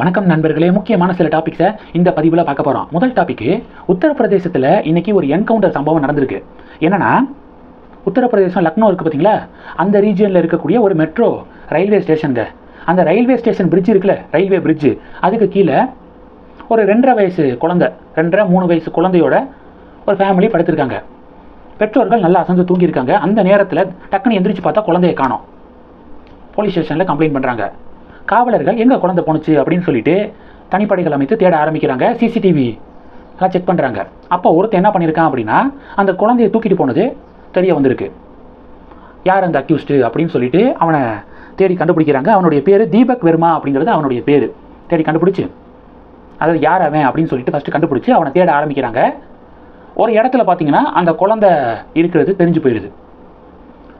வணக்கம் நண்பர்களே. முக்கியமான சில டாபிக்ஸை இந்த பதிவில் பார்க்க போகிறோம் முதல் டாபிக் உத்தரப்பிரதேசத்தில் இன்னைக்கு ஒரு என்கவுண்டர் சம்பவம் நடந்திருக்கு. என்னன்னா உத்தரப்பிரதேசம் லக்னோ இருக்குது பார்த்தீங்களா அந்த ரீஜியனில் இருக்கக்கூடிய ஒரு மெட்ரோ ரயில்வே ஸ்டேஷனுங்க அந்த ரயில்வே ஸ்டேஷன் பிரிட்ஜ் இருக்குல்ல ரயில்வே பிரிட்ஜு அதுக்கு கீழே ஒரு ரெண்டரை வயசு குழந்தை ரெண்டரை மூணு வயசு குழந்தையோட ஒரு ஃபேமிலி படுத்திருக்காங்க. பெற்றோர்கள் நல்லா அசந்து தூங்கியிருக்காங்க. அந்த நேரத்தில் டக்குன்னு எந்திரிச்சு பார்த்தா குழந்தைய காணும். போலீஸ் ஸ்டேஷனில் கம்ப்ளைண்ட் பண்ணுறாங்க காவலர்கள் எங்கே குழந்தை போணுச்சு அப்படின்னு சொல்லிட்டு தனிப்படைகள் அமைத்து தேட ஆரம்பிக்கிறாங்க. சிசிடிவி எல்லாம் செக் பண்ணுறாங்க அப்போ ஒருத்தன் என்ன பண்ணியிருக்கான் அப்படின்னா அந்த குழந்தைய தூக்கிட்டு போனது தெரிய வந்திருக்கு. யார் அந்த அக்யூஸ்டு அப்படின்னு சொல்லிட்டு அவனை தேடி கண்டுபிடிக்கிறாங்க. அவனுடைய பேர் தீபக் வெர்மா அப்படிங்கிறது அவனுடைய பேர். தேடி கண்டுபிடிச்சி. அதாவது யார் அவன் அப்படின்னு சொல்லிட்டு ஃபஸ்ட்டு கண்டுபிடிச்சி அவனை தேட ஆரம்பிக்கிறாங்க. ஒரு இடத்துல பார்த்தீங்கன்னா அந்த குழந்தை இருக்கிறது தெரிஞ்சு போயிடுது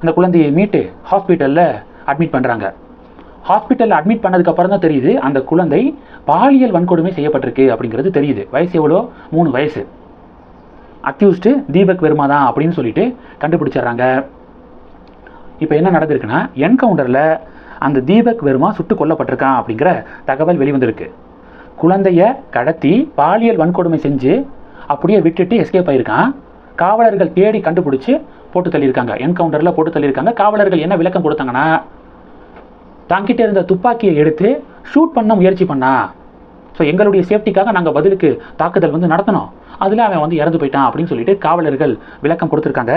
அந்த குழந்தையை மீட்டு ஹாஸ்பிட்டலில் அட்மிட் பண்ணுறாங்க ஹாஸ்பிட்டலில் அட்மிட் பண்ணதுக்கப்புறம் தான் தெரியுது அந்த குழந்தை பாலியல் வன்கொடுமை செய்யப்பட்டிருக்கு அப்படிங்கிறது தெரியுது. வயசு எவ்வளோ? மூணு வயசு. அக்யூஸ்டு தீபக் வெர்மா தான் அப்படின்னு சொல்லிட்டு கண்டுபிடிச்சிடுறாங்க. இப்போ என்ன நடந்திருக்குன்னா என்கவுண்டரில் அந்த தீபக் வெர்மா சுட்டு கொல்லப்பட்டிருக்கான் அப்படிங்கிற தகவல் வெளிவந்திருக்கு. குழந்தைய கடத்தி பாலியல் வன்கொடுமை செஞ்சு அப்படியே விட்டுட்டு எஸ்கேப் ஆயிருக்கான். காவலர்கள் தேடி கண்டுபிடிச்சி போட்டு தள்ளியிருக்காங்க. என்கவுண்டரில் போட்டு தள்ளியிருக்காங்க. காவலர்கள் என்ன விளக்கம் கொடுத்தாங்கன்னா தங்கிட்ட இருந்த துப்பாக்கியை எடுத்து ஷூட் பண்ண முயற்சி பண்ணா. ஸோ எங்களுடைய சேஃப்டிக்காக நாங்கள் பதிலுக்கு தாக்குதல் வந்து நடத்தினோம் அதில் அவன் வந்து இறந்து போயிட்டான் அப்படின்னு சொல்லிட்டு காவலர்கள் விளக்கம் கொடுத்துருக்காங்க.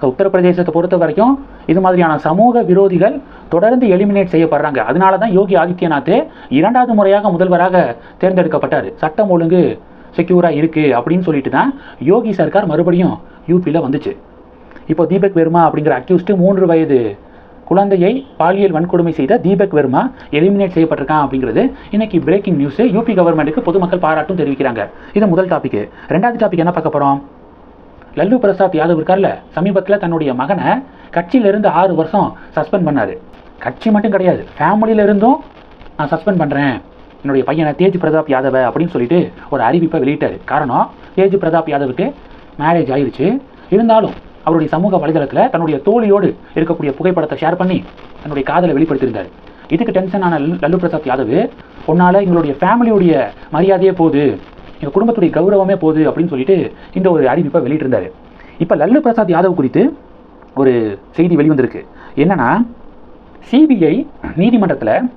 ஸோ உத்தரப்பிரதேசத்தை பொறுத்த வரைக்கும் இது மாதிரியான சமூக விரோதிகள் தொடர்ந்து எலிமினேட் செய்யப்படுறாங்க. அதனால தான் யோகி ஆதித்யநாத் இரண்டாவது முறையாக முதல்வராக தேர்ந்தெடுக்கப்பட்டார். சட்டம் ஒழுங்கு செக்யூராக இருக்குது அப்படின்னு சொல்லிட்டு தான் யோகி சர்க்கார் மறுபடியும் யூபியில் வந்துச்சு. இப்போ தீபக் வெர்மா அப்படிங்கிற அக்யூஸ்டு மூன்று வயது குழந்தையை பாலியல் வன்கொடுமை செய்த தீபக் வெர்மா எலிமினேட் செய்யப்பட்டிருக்கான் அப்படிங்கிறது இன்னைக்கு பிரேக்கிங் நியூஸ் யூபி கவர்மெண்ட்டுக்கு பொதுமக்கள் பாராட்டும் தெரிவிக்கிறாங்க. இது முதல் டாபிக் ரெண்டாவது டாபிக் என்ன பார்க்க போகிறோம் லல்லு பிரசாத் யாதவ் இருக்கார்ல? சமீபத்தில் தன்னுடைய மகனை கட்சியிலிருந்து ஆறு வருஷம் சஸ்பெண்ட் பண்ணார். கட்சி மட்டும் கிடையாது ஃபேமிலியிலிருந்தும் நான் சஸ்பெண்ட் பண்ணுறேன் என்னுடைய பையனை தேஜ் பிரதாப் யாதவ அப்படின்னு சொல்லிட்டு ஒரு அறிவிப்பை வெளியிட்டார். காரணம் தேஜ் பிரதாப் யாதவுக்கு மேரேஜ் ஆயிருச்சு. இருந்தாலும் அவருடைய சமூக வலைதளத்தில் தன்னுடைய தோழியோடு இருக்கக்கூடிய புகைப்படத்தை ஷேர் பண்ணி தன்னுடைய காதலை வெளிப்படுத்தியிருந்தார். இதுக்கு டென்ஷன் ஆன லல்லு- பிரசாத் யாதவ் உன்னால் எங்களுடைய ஃபேமிலியுடைய மரியாதையே போகுது எங்கள் குடும்பத்துடைய கௌரவமே போகுது அப்படின்னு சொல்லிட்டு இந்த ஒரு அறிவிப்பை வெளியிட்டிருந்தார். இப்போ லல்லு பிரசாத் யாதவ் குறித்து ஒரு செய்தி வெளிவந்திருக்கு. என்னன்னா சிபிஐ நீதிமன்றத்தில்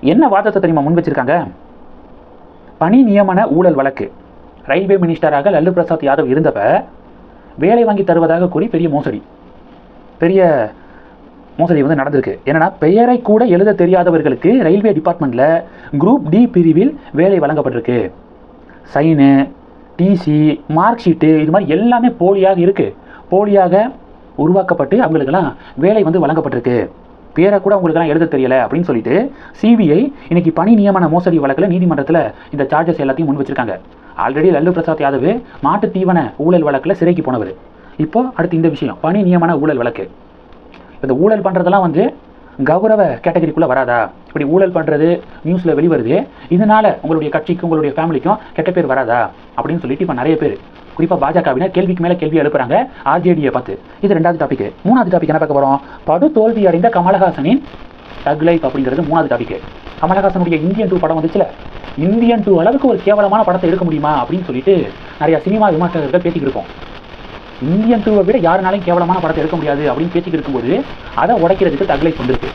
என்ன வாதத்தை தெரியுமா முன் வச்சிருக்காங்க? பணி நியமன ஊழல் வழக்கு. ரயில்வே மினிஸ்டராக லல்லு பிரசாத் யாதவ் இருந்தப்ப வேலை வாங்கி தருவதாக கூறி பெரிய மோசடி. பெரிய மோசடி வந்து நடந்திருக்கு. என்னன்னா பெயரை கூட எழுத தெரியாதவர்களுக்கு ரயில்வே டிபார்ட்மெண்ட்டில் குரூப் டி பிரிவில் வேலை வழங்கப்பட்டிருக்கு. சைனு டிசி மார்க் ஷீட்டு இது மாதிரி எல்லாமே போலியாக இருக்குது போலியாக உருவாக்கப்பட்டு அவங்களுக்கெல்லாம் வேலை வந்து வழங்கப்பட்டிருக்கு. பேரை கூட அவங்களுக்குலாம் எழுத தெரியலை அப்படின்னு சொல்லிட்டு சிபிஐ இன்னைக்கு பணி நியமன மோசடி வழக்கில் நீதிமன்றத்தில் இந்த சார்ஜஸ் எல்லாத்தையும் முன் வச்சிருக்காங்க. ஆல்ரெடி லல்லு பிரசாத் யாதவ் மாட்டு தீவன ஊழல் வழக்கில் சிறைக்கு போனவர். இப்போ அடுத்து இந்த விஷயம் பணி நியமன ஊழல் வழக்கு. இந்த ஊழல் பண்ணுறதெல்லாம் வந்து கௌரவ கேட்டகரிக்குள்ளே வராதா? இப்படி ஊழல் பண்ணுறது நியூஸில் வெளிவருது இதனால உங்களுடைய கட்சிக்கும் உங்களுடைய ஃபேமிலிக்கும் கெட்ட பேர் வராதா? அப்படின்னு சொல்லிட்டு இப்போ நிறைய பேர் குறிப்பாக பாஜகவினர் கேள்விக்கு மேலே கேள்வி எழுப்புறாங்க ஆர்ஜேடியை பார்த்து. இது ரெண்டாவது டாபிக் மூணாவது டாபிக் என்ன பார்க்க போகிறோம் படு தோல்வி அடைந்த கமலஹாசனின் டக் லைஃப் அப்படிங்கிறது மூணாவது டாபிக் கமலஹாசனுடைய இந்தியன் டூ படம் வந்துச்சுல? இந்தியன் டூ அளவுக்கு ஒரு கேவலமான படத்தை எடுக்க முடியுமா அப்படின்னு சொல்லிட்டு நிறைய சினிமா விமர்சகர்கள் பேசிக்கிட்டு இருக்கோம். இந்தியன் டூவை விட யாருனாலையும் கேவலமான படத்தை எடுக்க முடியாது அப்படின்னு பேசிக்கிட்டு இருக்கும்போது அதை உடைக்கிறதுக்கு தக் லைஃப் வந்திருக்கு.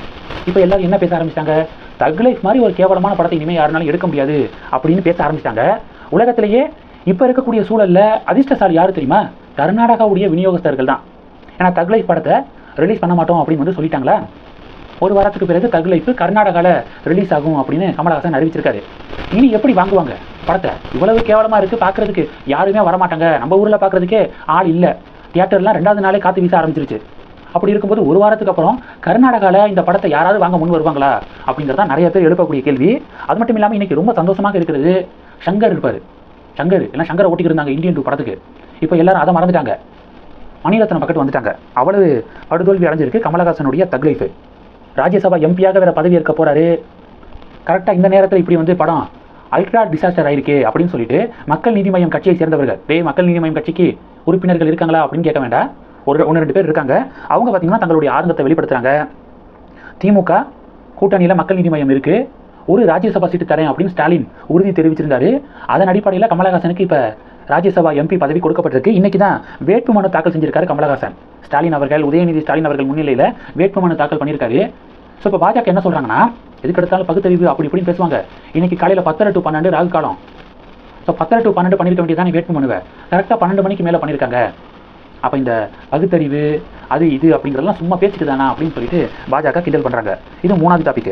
இப்போ எல்லாரும் என்ன பேச ஆரம்பிச்சிட்டாங்க? தக் லைஃப் மாதிரி ஒரு கேவலமான படத்தை இனிமேல் யாருனாலும் எடுக்க முடியாது அப்படின்னு பேச ஆரம்பிச்சிட்டாங்க. உலகத்திலேயே இப்போ இருக்கக்கூடிய சூழல்ல அதிர்ஷ்டசாலி யாரு தெரியுமா? கர்நாடகாவுடைய விநியோகஸ்தர்கள் தான். ஏன்னா தக் லைஃப் படத்தை ரிலீஸ் பண்ண மாட்டோம் அப்படின்னு வந்து சொல்லிட்டாங்களா? ஒரு வாரத்துக்கு பிறகு தகுலைப்பு கர்நாடகாவில் ரிலீஸ் ஆகும் அப்படின்னு கமலஹாசன் அறிவிச்சிருக்காரு. இனி எப்படி வாங்குவாங்க? படத்தை? இவ்வளவு கேவலமாக இருக்குது பார்க்குறதுக்கு யாருமே வரமாட்டாங்க. நம்ம ஊரில் பார்க்குறதுக்கே ஆள் இல்லை. தியேட்டர்லாம் ரெண்டாவது நாளே காத்து வீச ஆரம்பிச்சிருச்சு. அப்படி இருக்கும்போது ஒரு வாரத்துக்கு அப்புறம் கர்நாடகாவில் இந்த படத்தை யாராவது வாங்க முன் வருவாங்களா? அப்படிங்கிறதா நிறைய பேர் எழுப்பக்கூடிய கேள்வி. அது மட்டும் இல்லாமல் இன்றைக்கி ரொம்ப சந்தோஷமாக இருக்கிறது சங்கர் இருப்பார். சங்கர் எல்லாம் சங்கரை ஓட்டிக்கிருந்தாங்க இருந்தாங்க இந்தியன் டூ படத்துக்கு. இப்போ எல்லாரும் அதை மறந்துட்டாங்க. மணிரத்னம் பக்கத்து வந்துட்டாங்க. அவ்வளவு படுதோல்வி அடைஞ்சிருக்கு கமலஹாசனுடைய தக்லைஃபு ராஜ்யசபா எம்பியாக வேற பதவி ஏற்க போறாரு. கரெக்டாக இந்த நேரத்தில் இப்படி வந்து படம் அல்ட்ரா டிசாஸ்டர் ஆயிருக்கு அப்படின்னு சொல்லிட்டு மக்கள் நீதி மையம் கட்சியை சேர்ந்தவர்கள் டே மக்கள் நீதி மையம் கட்சிக்கு உறுப்பினர்கள் இருக்காங்களா அப்படின்னு கேட்க வேண்டாம். ஒரு ஒன்று ரெண்டு பேர் இருக்காங்க. அவங்க பார்த்தீங்கன்னா தங்களுடைய ஆர்வத்தை வெளிப்படுத்துறாங்க. திமுக கூட்டணியில் மக்கள் நீதி மையம் இருக்குது ஒரு ராஜ்யசபா சீட்டு தரேன் அப்படின்னு ஸ்டாலின் உறுதி தெரிவிச்சிருந்தாரு. அதன் அடிப்படையில் கமலஹாசனுக்கு இப்போ ராஜ்யசபா எம்பி பதவி கொடுக்கப்பட்டிருக்கு. இன்னைக்கு தான் வேட்புமனு தாக்கல் செஞ்சிருக்காரு கமலஹாசன். ஸ்டாலின் அவர்கள் உதயநிதி ஸ்டாலின் அவர்கள் முன்னிலையில் வேட்புமனு தாக்கல் பண்ணியிருக்காரு. ஸோ இப்போ பாஜக என்ன சொல்கிறாங்கன்னா எதுக்கு எடுத்தாலும் பகுத்தறிவு அப்படி இப்படின்னு பேசுவாங்க. இன்னைக்கு காலையில் பத்தரை டு பன்னெண்டு ராகு காலம். ஸோ பத்தரை டு பன்னெண்டு பண்ணியிருக்க வேண்டியதானே வேட்புமனுவை. கரெக்டாக பன்னெண்டு மணிக்கு மேலே பண்ணியிருக்காங்க அப்போ இந்த பகுத்தறிவு அது இது அப்படிங்கிறதெல்லாம் சும்மா பேச்சுட்டு தானா அப்படின்னு சொல்லிட்டு பாஜக கிண்டல் பண்ணுறாங்க இது மூணாவது டாபிக்